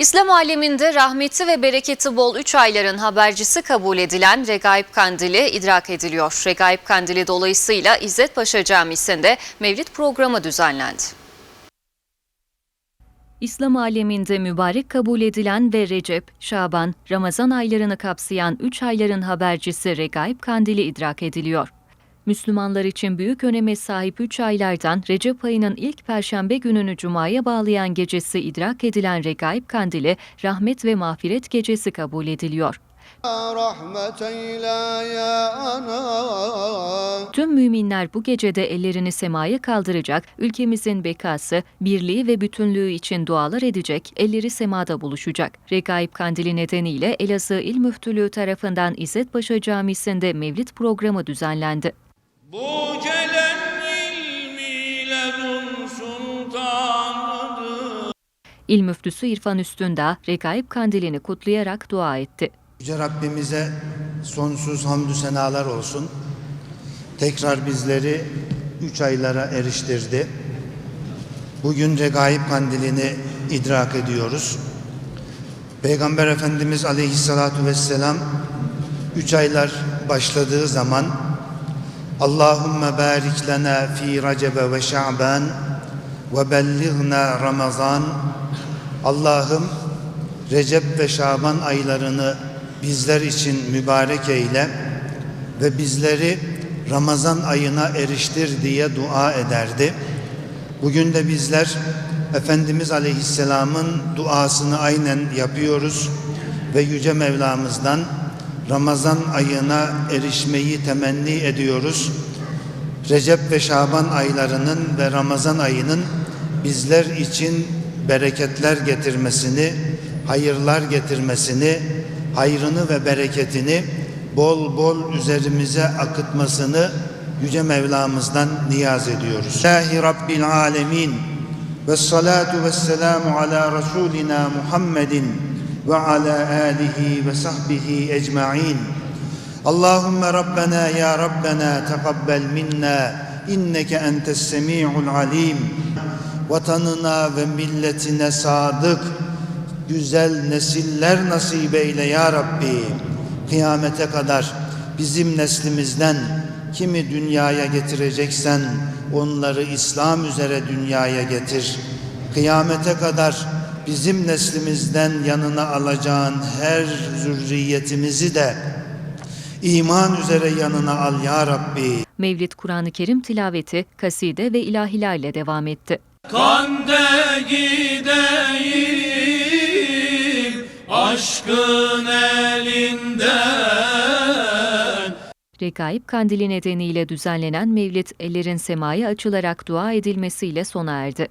İslam aleminde rahmeti ve bereketi bol 3 ayların habercisi kabul edilen Regaib Kandili idrak ediliyor. Regaib Kandili dolayısıyla İzzet Paşa Camisi'nde mevlid programı düzenlendi. İslam aleminde mübarek kabul edilen ve Recep, Şaban, Ramazan aylarını kapsayan 3 ayların habercisi Regaib Kandili idrak ediliyor. Müslümanlar için büyük öneme sahip 3 aylardan Recep ayının ilk perşembe gününü Cuma'ya bağlayan gecesi idrak edilen Regaib Kandili, rahmet ve mağfiret gecesi kabul ediliyor. Tüm müminler bu gecede ellerini semaya kaldıracak, ülkemizin bekası, birliği ve bütünlüğü için dualar edecek, elleri semada buluşacak. Regaib Kandili nedeniyle Elazığ İl Müftülüğü tarafından İzzet Paşa Camisi'nde mevlid programı düzenlendi. Bu gelen ilmiyle dun sultanıdır. İl Müftüsü İrfan Üstündağ, Regaib Kandilini kutlayarak dua etti. Yüce Rabbimize sonsuz hamdü senalar olsun. Tekrar bizleri üç aylara eriştirdi. Bugün Regaib Kandilini idrak ediyoruz. Peygamber Efendimiz Aleyhisselatü Vesselam üç aylar başladığı zaman Allahümme barik lana fi Recebe ve Şa'ban ve bellighna Ramazan Allah'ım Recep ve Şaban aylarını bizler için mübarek eyle ve bizleri Ramazan ayına eriştir diye dua ederdi. Bugün de bizler Efendimiz Aleyhisselam'ın duasını aynen yapıyoruz ve Yüce Mevlamız'dan Ramazan ayına erişmeyi temenni ediyoruz. Recep ve Şaban aylarının ve Ramazan ayının bizler için bereketler getirmesini, hayırlar getirmesini, hayrını ve bereketini bol bol üzerimize akıtmasını Yüce Mevlamızdan niyaz ediyoruz. Ilahi Rabbil Alemin ve salatu ve selamu ala Resulina Muhammedin alihi ve sahbihi ecma'in. Allahümme Rabbena ya Rabbena tekabbel minna inneke entes semi'ul alim. Vatanına ve milletine sadık, güzel nesiller nasip eyle ya Rabbi. Kıyamete kadar bizim neslimizden kimi dünyaya getireceksen onları İslam üzere dünyaya getir. Kıyamete kadar bizim neslimizden yanına alacağın her zürriyetimizi de iman üzere yanına al ya Rabbi. Mevlid Kur'an-ı Kerim tilaveti, kaside ve ilahilerle devam etti. Kande gideyim aşkın elinden. Regaib Kandili nedeniyle düzenlenen mevlid ellerin semaya açılarak dua edilmesiyle sona erdi.